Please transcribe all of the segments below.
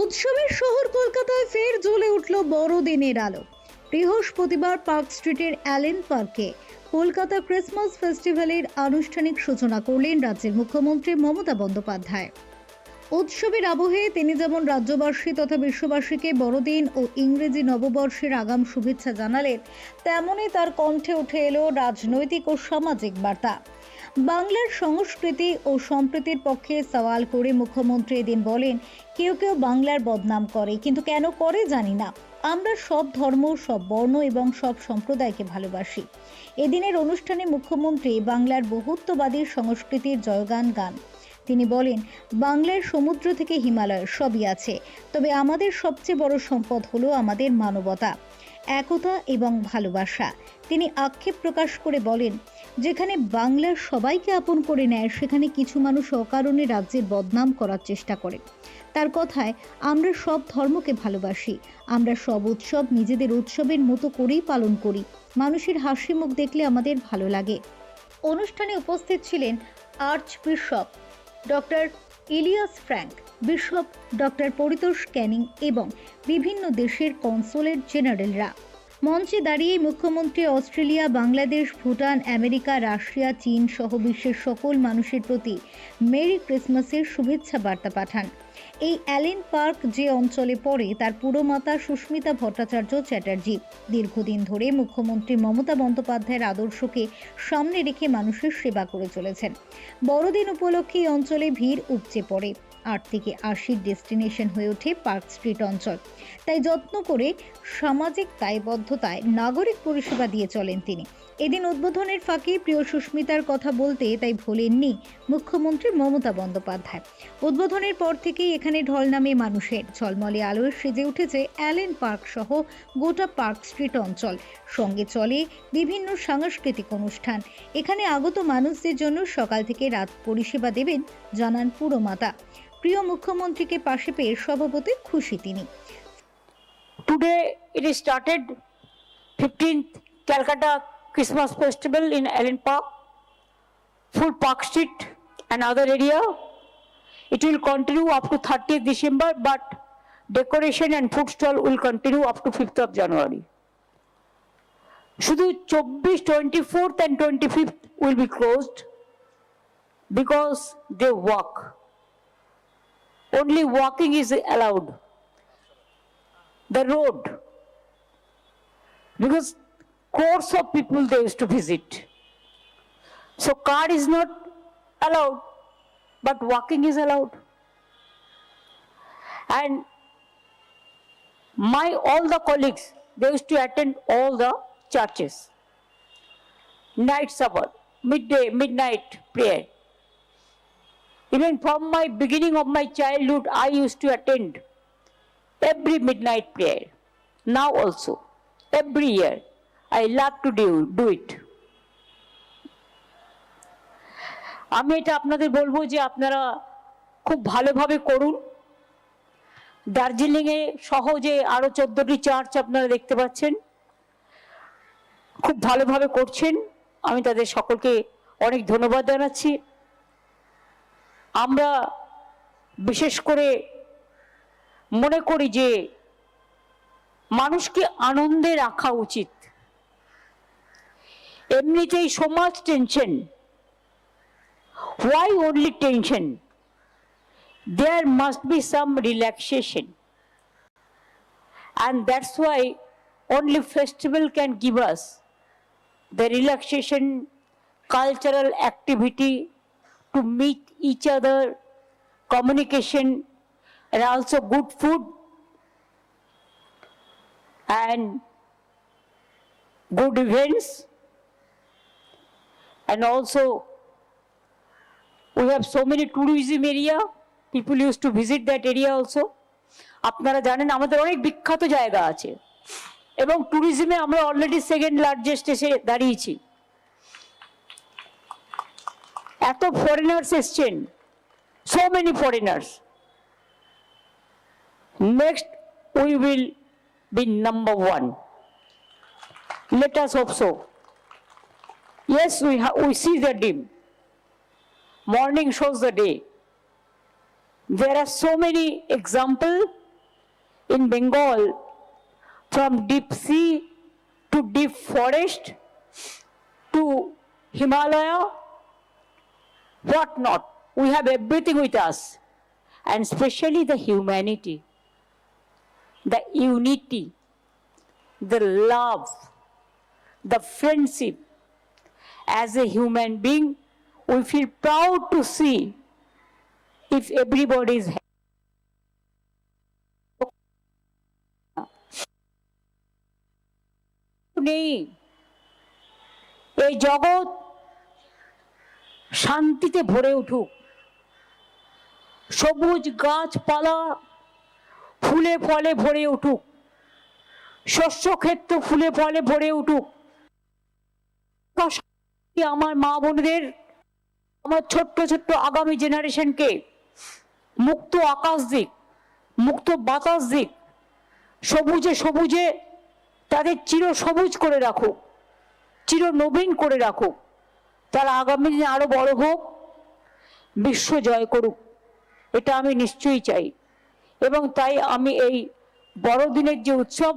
উৎসবের শহর কলকাতায় ফের জ্বলে উঠল বড়দিনের আলো। বৃহস্পতিবার পার্ক স্ট্রিটের অ্যালেন পার্কে কলকাতা ক্রিসমাস ফেস্টিভ্যালের আনুষ্ঠানিক সূচনা করলেন রাজ্যের মুখ্যমন্ত্রী মমতা বন্দ্যোপাধ্যায়। উৎসবের আবহে তিনি যেমন রাজ্যবাসী তথা বিশ্ববাসীকে বড়দিন ও ইংরেজি নববর্ষের আগাম শুভেচ্ছা জানালেন তেমনই তার কণ্ঠে উঠে এলো রাজনৈতিক ও সামাজিক বার্তা। বাংলার সংস্কৃতি ও সম্প্রীতির পক্ষে সওয়াল করে মুখ্যমন্ত্রী এদিন বলেন, কেউ কেউ বাংলার বদনাম করে, কিন্তু কেন করে জানি না। আমরা সব ধর্ম, সব বর্ণ এবং সব সম্প্রদায়কে ভালোবাসি। এদিনের অনুষ্ঠানে মুখ্যমন্ত্রী বাংলার বহুত্ববাদী সংস্কৃতির জয়গান গান। তিনি বলেন, বাংলার সমুদ্র থেকে হিমালয় সবই আছে, তবে আমাদের সবচেয়ে বড় সম্পদ হলো আমাদের মানবতা। একতা এবং ভালোবাসা। তিনি আক্ষেপ প্রকাশ করে বলেন, যেখানে বাংলার সবাইকে আপন করে নেয়, সেখানে কিছু মানুষ অকারণে রাজ্যের বদনাম করার চেষ্টা করে। তার কথায়, আমরা সব ধর্মকে ভালোবাসি। আমরা সব উৎসব নিজেদের উৎসবের মতো করেই পালন করি। মানুষের হাসি মুখ দেখলে আমাদের ভালো লাগে। অনুষ্ঠানে উপস্থিত ছিলেন archbishop doctor Elias Frank, bishop doctor Paritosh Canning এবং বিভিন্ন দেশের কনসোলেট জেনারেলরা। মঞ্চে দাঁড়িয়ে মুখ্যমন্ত্রী Australia, Bangladesh, Bhutan, America, Russia, চীন সহ বিশ্বের সকল মানুষের প্রতি মেরি ক্রিসমাসের শুভেচ্ছা বার্তা পাঠান। এই অ্যালেন পার্ক যে অঞ্চলে পড়ে, তার পুরমাতা সুস্মিতা ভট্টাচার্য চ্যাটার্জি। দীর্ঘদিন ধরে মুখ্যমন্ত্রী মমতা বন্দ্যোপাধ্যায়ের আদর্শকে সামনে রেখে মানুষের সেবা করে চলেছেন। বড়দিন উপলক্ষে এই অঞ্চলে ভিড় উপচে পড়ে। আট থেকে আশির ডেস্টিনেশন হয়ে ওঠে পার্ক স্ট্রিট অঞ্চল। তাই যত্ন করে সামাজিক দায়বদ্ধতায় নাগরিক পরিষেবা দিয়ে চলেন তিনি। এদিন উদ্বোধনের ফাঁকে প্রিয় সুস্মিতার কথা বলতে তাই ভোলেননি মুখ্যমন্ত্রী মমতা বন্দ্যোপাধ্যায়। উদ্বোধনের পর থেকেই এখানে ঢল নামে মানুষের। ঝলমলে আলোয় সেজে উঠেছে অ্যালেন পার্ক সহ গোটা পার্ক স্ট্রিট অঞ্চল। সঙ্গে চলে বিভিন্ন সাংস্কৃতিক অনুষ্ঠান। এখানে আগত মানুষদের জন্য সকাল থেকে রাত পরিষেবা দেবেন জানান পুরমাতা। প্রিয় মুখ্যমন্ত্রীকে পাশে পেয়ে সভাপতি খুশি তিনি। Today it is started fifteenth Calcutta Christmas festival in Allen Park full Park Street and other area it will continue up to thirty December but decoration and food stall will continue up to fifth of January শুধু চব্বিশ twenty fourth and twenty fifth will be closed because they walk only walking is allowed. The road. Because crores of people they used to visit. So car is not allowed but walking is allowed. And my all the colleagues they used to attend all the churches. Night supper midday midnight prayer even from my beginning of my childhood, I used to attend every midnight prayer. Now also, every year, I love to do, do it. আমি এটা আপনাদের বলব যে আপনারা খুব ভালোভাবে করুন দার্জিলিংয়ে সহজে আরও চোদ্দটি চার্চ আপনারা দেখতে পাচ্ছেন খুব ভালোভাবে করছেন আমি তাদের সকলকে অনেক ধন্যবাদ জানাচ্ছি আমরা বিশেষ করে মনে করি যে মানুষকে আনন্দে রাখা উচিত। এমনিতেই সমাজ tension why only tension there must be some relaxation and that's why only festival can give us the relaxation, cultural activity to meet each other, communication, and also good food and good events. And also, we have so many tourism area. People used to visit that area also. আপনারা জানেন আমাদের অনেক বিখ্যাত জায়গা আছে এবং ট্যুরিজমে আমরা already second largest এসে দাঁড়িয়েছি এত ফরেনার্স এসছেন so many foreigners next we will be number one let us hope so yes we we see the dim morning shows the day there are so many examples in Bengal from deep sea to deep forest to Himalaya, what not. We have everything with us, and especially the humanity, the unity, the love, the friendship. As a human being, we feel proud to see if everybody is নেই এই জগৎ শান্তিতে ভরে উঠুক। সবুজ গাছপালা ফুলে ফলে ভরে উঠুক। শস্য ক্ষেত্র ফুলে ফলে ভরে উঠুক। আমার মা বোনদের, আমার ছোট্ট ছোট্ট আগামী জেনারেশনকে মুক্ত আকাশ দিক, মুক্ত বাতাস দিক, সবুজে সবুজে তাদের চির সবুজ করে রাখুক চির নবীন করে রাখুক। তারা আগামী দিনে আরও বড় হোক, বিশ্ব জয় করুক, এটা আমি নিশ্চয়ই চাই। এবং তাই আমি এই বড়দিনের যে উৎসব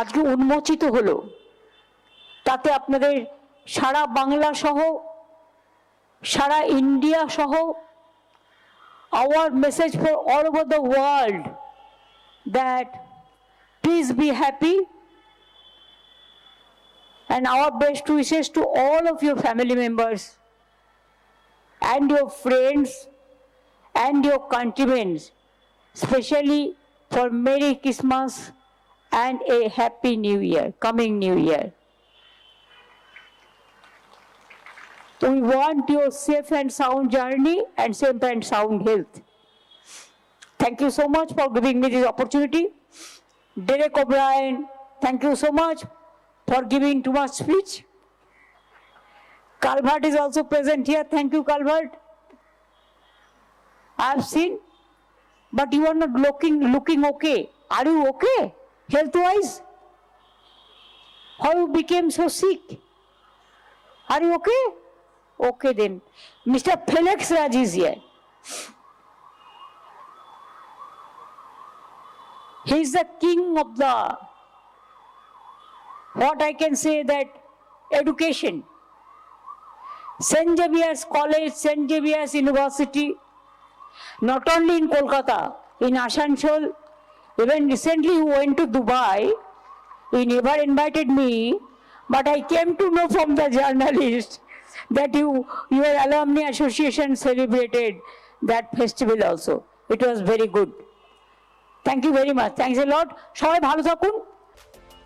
আজকে উন্মোচিত হলো, তাতে আপনাদের সারা বাংলা সহ, সারা ইন্ডিয়া সহ, our message for all over the world that please be happy and our best wishes to all of your family members and your friends and your countrymen, especially for Merry Christmas and a Happy New Year, coming New Year. We want your safe and sound journey and safe and sound health. Thank you so much for giving me this opportunity. Derek O'Brien, thank you so much for giving too much speech. Calvert is also present here. Thank you, Calvert. I have seen, but you are not looking looking okay. Are you okay, health-wise? How you became so sick? Are you okay? Okay then. Mr. Felix Raj is here. He is the king of the, what I can say that education. St. Xavier's College, St. Xavier's University, not only in Kolkata, in Asansol, even recently who went to Dubai, he never invited me, but I came to know from the journalist that you, your alumni association celebrated that festival also. It was very good. Thank you very much. Thanks a lot. সবাই ভালো থাকুন